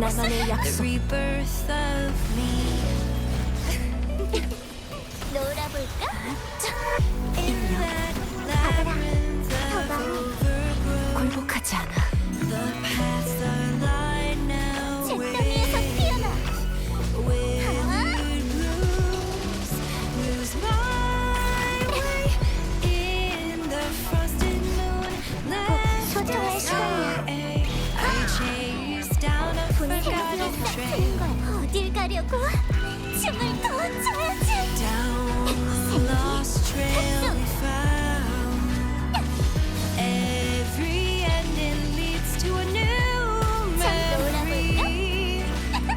나만의 약속. rebirth of me. 놀아볼까? Of overgrowth, 굴복하지 않아. 잿더미에서 피어나. 시간 거야. 어딜 가려고? 춤을 더 춰야지.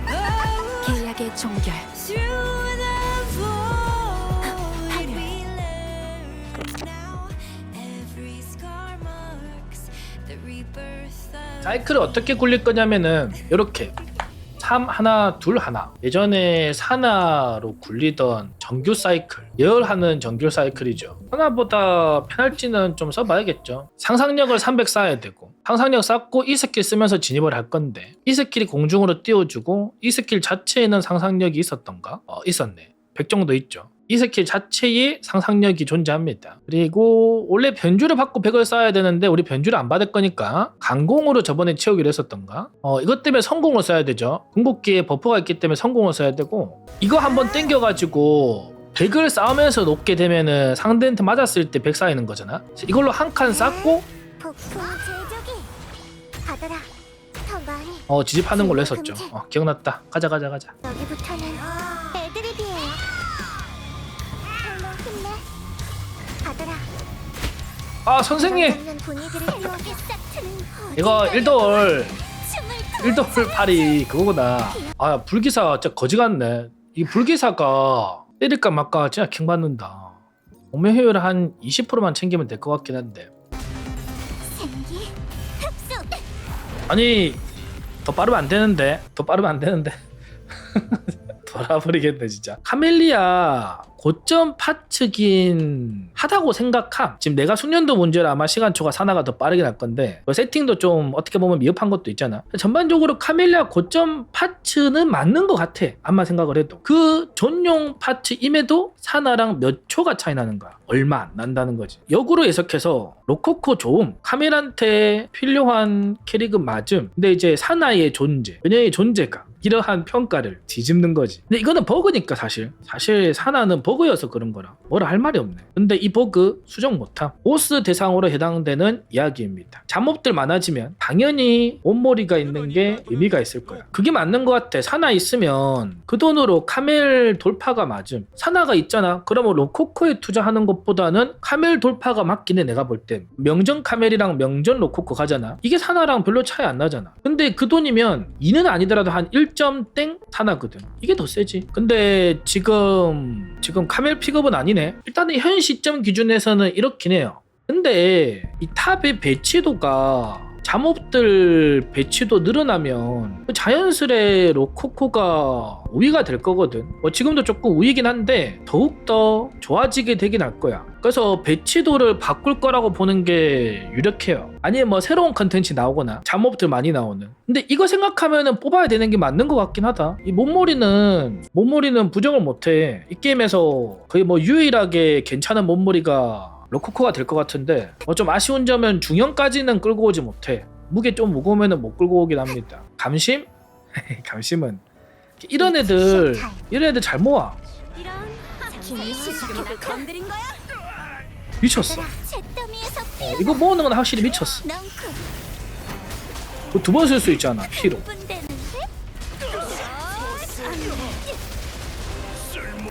Oh. 계약의 종결. 사이클을 어떻게 굴릴 거냐면은 이렇게. 3 하나 둘 하나. 예전에 사나로 굴리던 정규 사이클. 예열하는 정규 사이클이죠. 하나보다 페널티는 좀 써봐야겠죠. 상상력을 300 쌓아야 되고. 상상력 쌓고 이 스킬 쓰면서 진입을 할 건데. 이 스킬이 공중으로 띄워주고 이 스킬 자체에는 상상력이 있었던가? 어 있었네. 100 정도 있죠 이 스킬 자체에 상상력이 존재합니다. 그리고 원래 변주를 받고 100을 쌓아야 되는데 우리 변주를 안 받을 거니까 강공으로 저번에 채우기로 했었던가? 어 이것 때문에 성공을 써야 되죠. 궁극기에 버프가 있기 때문에 성공을 써야 되고 이거 한번 땡겨가지고 100을 쌓으면서 높게 되면은 상대한테 맞았을 때 100 쌓이는 거잖아. 이걸로 한 칸 쌓고. 어 지집하는 걸로 했었죠. 어 기억났다. 가자 가자 가자. 여기부터는 힘내. 받아라. 아 선생님 없는 분위기를 새롭게 싹 트는 이거 어딜 일돌 춤을 더 일돌 팔이 그거구나. 아 불기사 진짜 거지 같네. 이 불기사가 때릴까 말까 진짜 킹 받는다. 몸의 효율 한 20%만 챙기면 될 것 같긴 한데. 생기 흡수. 아니 더 빠르면 안 되는데. 더 빠르면 안 되는데. 돌아버리겠네 진짜. 카멜리아 고점 파츠긴 하다고 생각함. 지금 내가 숙련도 문제라 아마 시간초가 사나가 더 빠르게 날 건데 뭐 세팅도 좀 어떻게 보면 미흡한 것도 있잖아. 전반적으로 카멜리아 고점 파츠는 맞는 것 같아. 암만 생각을 해도 그 전용 파츠임에도 사나랑 몇 초가 차이 나는 거야. 얼마 안 난다는 거지. 역으로 해석해서 로코코 좋음. 카멜한테 필요한 캐릭은 맞음. 근데 이제 사나의 존재, 그녀의 존재가 이러한 평가를 뒤집는 거지. 근데 이거는 버그니까 사실. 사실 사나는 버그여서 그런 거라. 뭐라 할 말이 없네. 근데 이 버그 수정 못함. 보스 대상으로 해당되는 이야기입니다. 잠업들 많아지면 당연히 온몰이가 있는 게 의미가 있을 거야. 그게 맞는 것 같아. 사나 있으면 그 돈으로 카멜 돌파가 맞음. 사나가 있잖아. 그러면 로코코에 투자하는 것보다는 카멜 돌파가 해. 내가 볼 땐. 명전 카멜이랑 명전 로코코 가잖아. 이게 사나랑 별로 차이 안 나잖아. 근데 그 돈이면 2는 아니더라도 한 1 점땡 사나거든. 이게 더 세지. 근데 지금 지금 카멜 픽업은 아니네. 일단은 현 시점 기준에서는 이렇긴 해요. 근데 이 탑의 배치도가 잠업들 배치도 늘어나면 자연스레 로코코가 우위가 될 거거든. 뭐 지금도 조금 우위긴 한데 더욱더 좋아지게 되긴 할 거야. 그래서 배치도를 바꿀 거라고 보는 게 유력해요. 아니면 뭐 새로운 컨텐츠 나오거나 잠업들 많이 나오는. 근데 이거 생각하면은 뽑아야 되는 게 맞는 것 같긴 하다. 이 몸머리는 몸머리는 부정을 못해. 이 게임에서 거의 뭐 유일하게 괜찮은 몸머리가 로코코가 될 것 같은데 뭐 좀 아쉬운 점은 중형까지는 끌고 오지 못해. 무게 좀 무거우면 못 끌고 오긴 합니다. 감심? 감심은. 이런 애들 이런 애들 잘 모아. 미쳤어. 어, 이거 모으는 건 확실히 미쳤어. 넝쿨 두번 쓸 수 있잖아 피로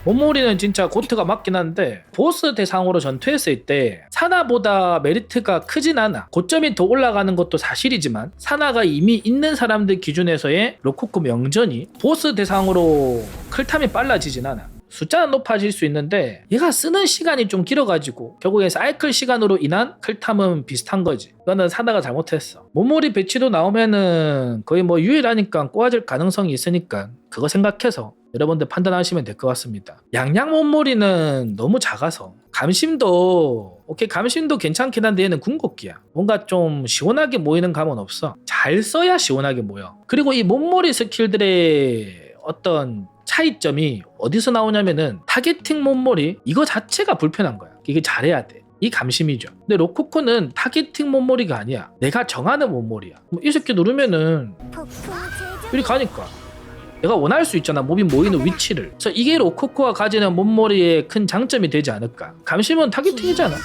모모리는 진짜 고트가 맞긴 한데 보스 대상으로 전투했을 때 사나보다 메리트가 크진 않아. 고점이 더 올라가는 것도 사실이지만 사나가 이미 있는 사람들 기준에서의 로코코 명전이 보스 대상으로 클탐이 빨라지진 않아. 숫자는 높아질 수 있는데 얘가 쓰는 시간이 좀 길어가지고 결국에 사이클 시간으로 인한 클탐은 비슷한 거지. 이거는 사나가 잘못했어. 모모리 배치도 나오면은 거의 뭐 유일하니까 꼬아질 가능성이 있으니까 그거 생각해서 여러분들 판단하시면 될 것 같습니다 양양 모모리는 너무 작아서 감심도 오케이 감심도 괜찮긴 한데 얘는 궁극기야 뭔가 좀 시원하게 모이는 감은 없어 잘 써야 시원하게 모여 그리고 이 몸머리 스킬들의 어떤 차이점이 어디서 나오냐면은 타겟팅 몸머리 이거 자체가 불편한 거야 이게 잘해야 돼 이 감심이죠. 근데 로코코는 타겟팅 몸머리가 아니야. 내가 정하는 몸머리야. 뭐이 새끼 누르면은 이리 가니까. 내가 원할 수 있잖아. 몸이 모이는 위치를. 그래서 이게 로코코가 가지는 몸머리의 큰 장점이 되지 않을까. 감심은 타겟팅이잖아.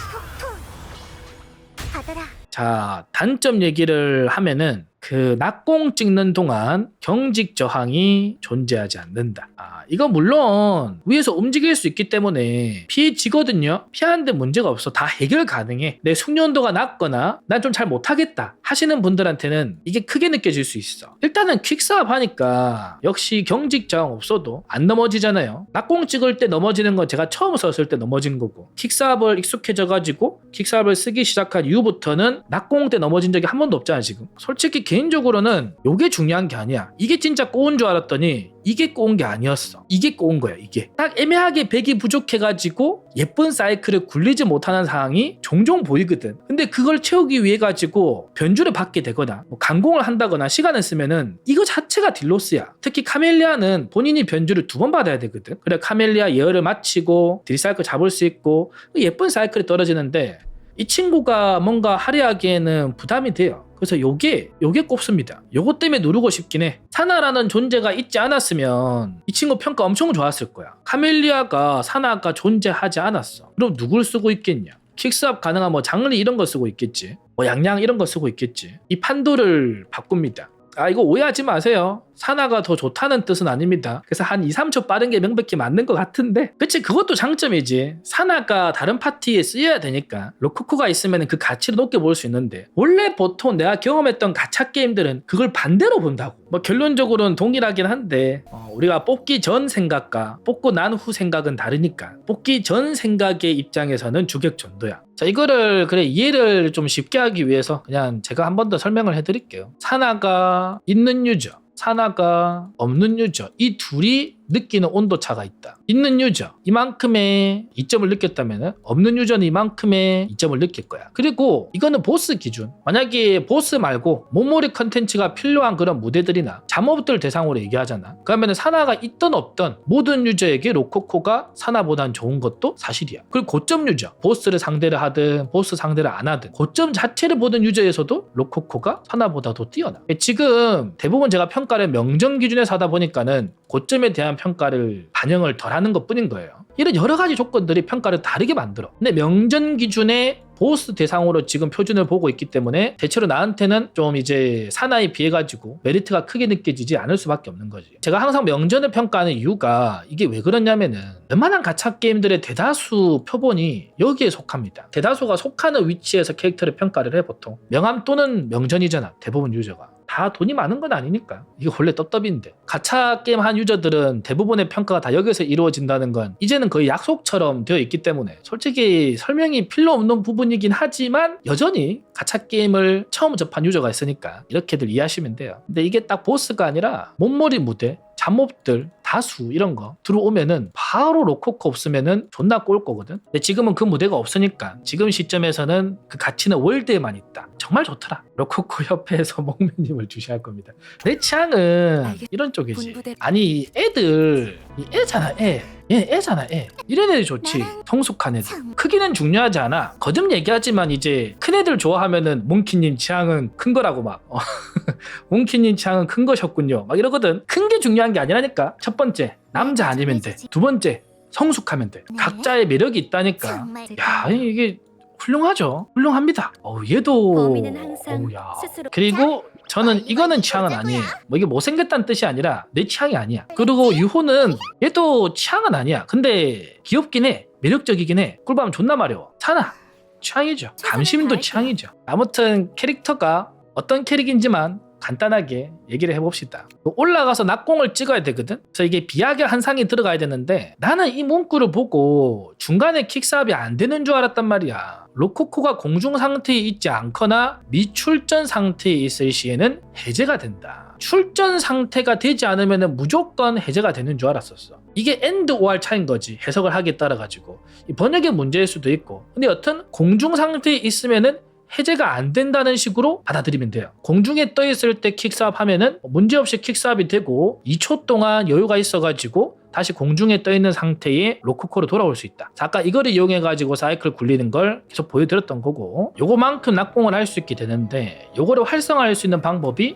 자, 단점 얘기를 하면은 그 낙공 찍는 동안 경직 저항이 존재하지 않는다. 아, 이거 물론 위에서 움직일 수 있기 때문에 피해지거든요. 피하는데 문제가 없어. 다 해결 가능해. 내 숙련도가 낮거나 난 좀 잘 못하겠다 하시는 분들한테는 이게 크게 느껴질 수 있어. 일단은 퀵사업 하니까 역시 경직 저항 없어도 안 넘어지잖아요. 낙공 찍을 때 넘어지는 건 제가 처음 썼을 때 넘어진 거고 킥사업을 익숙해져가지고 킥사업을 쓰기 시작한 이후부터는 낙공 때 넘어진 적이 한 번도 없잖아 지금. 솔직히 개 인적으로는 이게 중요한 게 아니야. 이게 진짜 꼬운 줄 알았더니 이게 꼬운 게 아니었어. 이게 꼬운 거야 이게. 딱 애매하게 백이 부족해가지고 예쁜 사이클을 굴리지 못하는 상황이 종종 보이거든. 근데 그걸 채우기 위해 가지고 변주를 받게 되거나 뭐 강공을 한다거나 시간을 쓰면은 이거 자체가 딜로스야. 특히 카멜리아는 본인이 변주를 두 번 받아야 되거든. 그래 카멜리아 예열을 마치고 딜 사이클 잡을 수 있고 예쁜 사이클이 떨어지는데 이 친구가 뭔가 하려하기에는 부담이 돼요. 그래서 요게 요게 꼽습니다. 요것 때문에 누르고 싶긴 해. 사나라는 존재가 있지 않았으면 이 친구 평가 엄청 좋았을 거야. 카멜리아가 사나가 존재하지 않았어. 그럼 누굴 쓰고 있겠냐? 킥스업 가능한 뭐 장르 이런 거 쓰고 있겠지. 뭐 양양 이런 거 쓰고 있겠지. 이 판도를 바꿉니다. 아 이거 오해하지 마세요. 사나가 더 좋다는 뜻은 아닙니다. 그래서 한 2, 3초 빠른 게 명백히 맞는 것 같은데 그치 그것도 장점이지. 사나가 다른 파티에 쓰여야 되니까 로코코가 있으면 그 가치를 높게 볼 수 있는데 원래 보통 내가 경험했던 가챠 게임들은 그걸 반대로 본다고. 뭐 결론적으로는 동일하긴 한데 어, 우리가 뽑기 전 생각과 뽑고 난 후 생각은 다르니까 뽑기 전 생각의 입장에서는 주객 전도야. 자 이거를 그래 이해를 좀 쉽게 하기 위해서 그냥 제가 한 번 더 설명을 해드릴게요. 사나가 있는 유저, 사나가 없는 유저 이 둘이 느끼는 온도 차가 있다. 있는 유저 이만큼의 이점을 느꼈다면 없는 유저는 이만큼의 이점을 느낄 거야. 그리고 이거는 보스 기준. 만약에 보스 말고 모모리 컨텐츠가 필요한 그런 무대들이나 잠업들 대상으로 얘기하잖아. 그러면 사나가 있던 없던 모든 유저에게 로코코가 사나보단 좋은 것도 사실이야. 그리고 고점 유저 보스를 상대를 하든 보스 상대를 안 하든 고점 자체를 보는 유저에서도 로코코가 사나보다도 뛰어나. 지금 대부분 제가 평가를 명정 기준에서 하다 보니까는 고점에 대한 평가를 반영을 덜 하는 것 뿐인 거예요. 이런 여러 가지 조건들이 평가를 다르게 만들어. 근데 명전 기준의 보스 대상으로 지금 표준을 보고 있기 때문에 대체로 나한테는 좀 이제 사나이 비해 가지고 메리트가 크게 느껴지지 않을 수밖에 없는 거지. 제가 항상 명전을 평가하는 이유가 이게 왜 그러냐면은 웬만한 가챠 게임들의 대다수 표본이 여기에 속합니다. 대다수가 속하는 위치에서 캐릭터를 평가를 해 보통 명함 또는 명전이잖아. 대부분 유저가. 다 돈이 많은 건 아니니까. 이게 원래 떡떡인데. 가챠 게임 한 유저들은 대부분의 평가가 다 여기서 이루어진다는 건 이제는 거의 약속처럼 되어 있기 때문에 솔직히 설명이 필요 없는 부분이긴 하지만 여전히 가챠 게임을 처음 접한 유저가 있으니까 이렇게들 이해하시면 돼요. 근데 이게 딱 보스가 아니라 몸머리 무대 잠몹들 다수 이런 거 들어오면은 바로 로코코 없으면은 존나 꼴 거거든. 근데 지금은 그 무대가 없으니까 지금 시점에서는 그 가치는 월드에만 있다. 정말 좋더라. 로코코 옆에서 목매님을 주시할 겁니다. 내 취향은 이런 쪽이지. 아니 이 애들 이 애잖아 애. 얘 애잖아 애. 이런 애들 좋지. 성숙한 애들. 참 크기는 중요하지 않아. 거듭 얘기하지만 이제 큰 애들 좋아하면은 몽키님 취향은 큰 거라고 막. 어. 몽키님 취향은 큰 거셨군요. 막 이러거든. 큰 게 중요한 게 아니라니까. 첫 번째 남자 아니면 돼. 두 번째 성숙하면 돼. 각자의 매력이 있다니까. 야 이게 훌륭하죠. 훌륭합니다. 어 얘도 범인은 항상 어우, 야. 스스로 그리고 저는 이거는 취향은 아니에요. 뭐 이게 못생겼다는 뜻이 아니라 내 취향이 아니야. 그리고 유호는 얘도 취향은 아니야. 근데 귀엽긴 해. 매력적이긴 해. 꿀밤 존나 마려워. 사나 취향이죠. 감심도 취향이죠. 아무튼 캐릭터가 어떤 캐릭인지만 간단하게 얘기를 해봅시다. 올라가서 낙공을 찍어야 되거든. 그래서 이게 비약의 한 상이 들어가야 되는데 나는 이 문구를 보고 중간에 킥사업이 안 되는 줄 알았단 말이야. 로코코가 공중 상태에 있지 않거나 미출전 상태에 있을 시에는 해제가 된다. 출전 상태가 되지 않으면 무조건 해제가 되는 줄 알았었어. 이게 엔드 OR 차인 거지. 해석을 하기에 따라 가지고. 이 번역의 문제일 수도 있고. 근데 여튼 공중 상태에 있으면은 해제가 안 된다는 식으로 받아들이면 돼요. 공중에 떠 있을 때 킥사업 하면은 문제없이 킥사업이 되고 2초 동안 여유가 있어가지고 다시 공중에 떠 있는 상태의 로코코로 돌아올 수 있다. 자, 아까 이거를 이용해 가지고 사이클 굴리는 걸 계속 보여드렸던 거고 요거만큼 낙공을 할 수 있게 되는데 요거를 활성화할 수 있는 방법이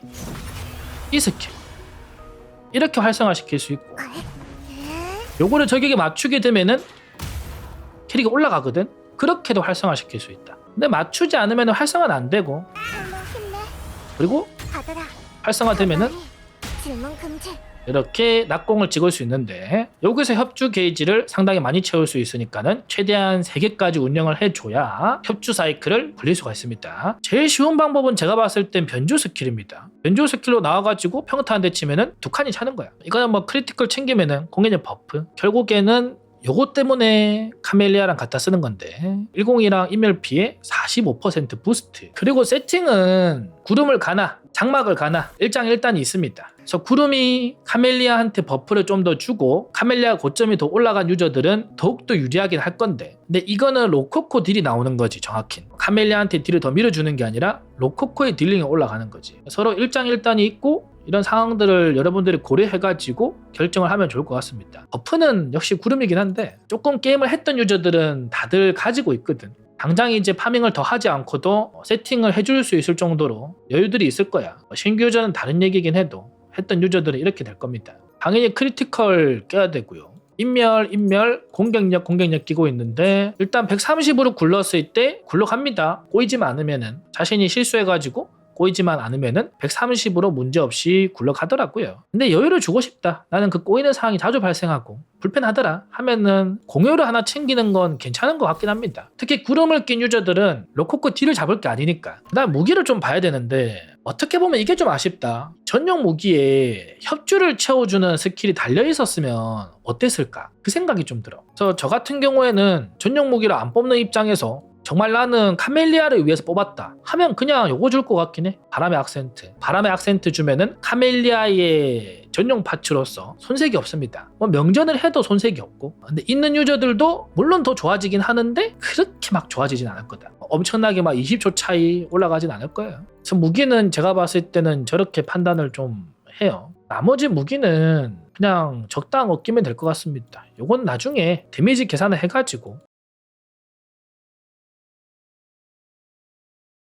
이 스킬 이렇게 활성화시킬 수 있고 요거를 저격에 맞추게 되면은 캐릭이 올라가거든. 그렇게도 활성화시킬 수 있다. 근데 맞추지 않으면 활성화는 안 되고 힘내. 그리고 받아라. 활성화되면은 질문 금지. 이렇게 낙공을 찍을 수 있는데 여기서 협주 게이지를 상당히 많이 채울 수 있으니까는 최대한 3개까지 운영을 해줘야 협주 사이클을 굴릴 수가 있습니다. 제일 쉬운 방법은 제가 봤을 땐 변조 스킬입니다. 변조 스킬로 나와가지고 평타 한 대 치면은 두 칸이 차는 거야. 이거는 뭐 크리티컬 챙기면은 공격력 버프. 결국에는 요거 때문에 카멜리아랑 갖다 쓰는 건데 102랑 인멸 피해 45% 부스트. 그리고 세팅은 구름을 가나 장막을 가나 일장일단이 있습니다. 그래서 구름이 카멜리아한테 버프를 좀 더 주고 카멜리아 고점이 더 올라간 유저들은 더욱더 유리하긴 할 건데 근데 이거는 로코코 딜이 나오는 거지 정확히. 카멜리아한테 딜을 더 밀어주는 게 아니라 로코코의 딜링이 올라가는 거지. 서로 일장일단이 있고 이런 상황들을 여러분들이 고려해가지고 결정을 하면 좋을 것 같습니다. 버프는 역시 구름이긴 한데 조금 게임을 했던 유저들은 다들 가지고 있거든. 당장 이제 파밍을 더 하지 않고도 세팅을 해줄 수 있을 정도로 여유들이 있을 거야. 뭐 신규 유저는 다른 얘기긴 해도 했던 유저들은 이렇게 될 겁니다. 당연히 크리티컬 깨야 되고요. 인멸, 인멸, 공격력, 공격력 끼고 있는데 일단 130으로 굴렀을 때 굴러갑니다. 꼬이지만 않으면은 자신이 실수해가지고 꼬이지만 않으면은 130으로 문제없이 굴러가더라고요. 근데 여유를 주고 싶다. 나는 그 꼬이는 상황이 자주 발생하고 불편하더라 하면은 공유를 하나 챙기는 건 괜찮은 것 같긴 합니다. 특히 구름을 낀 유저들은 로코코 딜을 잡을 게 아니니까. 그다음 무기를 좀 봐야 되는데 어떻게 보면 이게 좀 아쉽다. 전용 무기에 협주를 채워주는 스킬이 달려 있었으면 어땠을까? 그 생각이 좀 들어. 그래서 저 같은 경우에는 전용 무기를 안 뽑는 입장에서 정말 나는 카멜리아를 위해서 뽑았다 하면 그냥 요거 줄 것 같긴 해. 바람의 악센트. 바람의 악센트 주면은 카멜리아의 전용 파츠로서 손색이 없습니다. 뭐 명전을 해도 손색이 없고. 근데 있는 유저들도 물론 더 좋아지긴 하는데 그렇게 막 좋아지진 않을 거다. 엄청나게 막 20초 차이 올라가진 않을 거예요. 그래서 무기는 제가 봤을 때는 저렇게 판단을 좀 해요. 나머지 무기는 그냥 적당 얻기면 될 것 같습니다. 요건 나중에 데미지 계산을 해가지고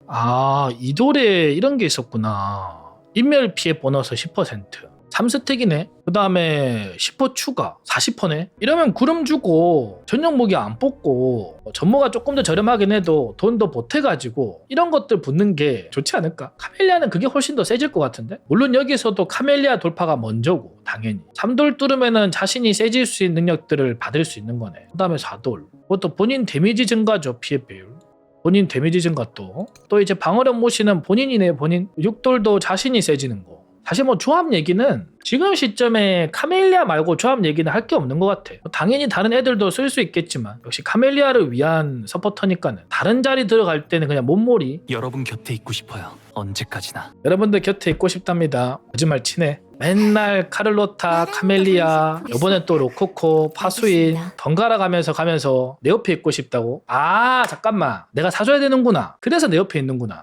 아, 이돌에 이런 게 있었구나. 인멸 피해 보너스 10%. 3스택이네. 그 다음에 10% 추가. 40%네. 이러면 구름 주고 전용 무기 안 뽑고 전모가 조금 더 저렴하긴 해도 돈 더 보태가지고 이런 것들 붙는 게 좋지 않을까? 카멜리아는 그게 훨씬 더 세질 것 같은데? 물론 여기서도 카멜리아 돌파가 먼저고 당연히. 3돌 뚫으면은 자신이 세질 수 있는 능력들을 받을 수 있는 거네. 그 다음에 4돌. 그것도 본인 데미지 증가죠. 피해 배율. 본인 데미지 증가 또. 또 이제 방어력 모시는 본인이네요, 본인. 6돌도 자신이 세지는 거. 사실 뭐 조합 얘기는 지금 시점에 카멜리아 말고 조합 얘기는 할 게 없는 것 같아. 뭐 당연히 다른 애들도 쓸 수 있겠지만 역시 카멜리아를 위한 서포터니까는 다른 자리 들어갈 때는 그냥 몸몰이 여러분 곁에 있고 싶어요. 언제까지나. 여러분들 곁에 있고 싶답니다. 거짓말 치네. 맨날 카를로타, 카멜리아, 요번엔 또 로코코, 파수인. 번갈아 가면서 가면서 내 옆에 있고 싶다고? 아 잠깐만 내가 사줘야 되는구나. 그래서 내 옆에 있는구나.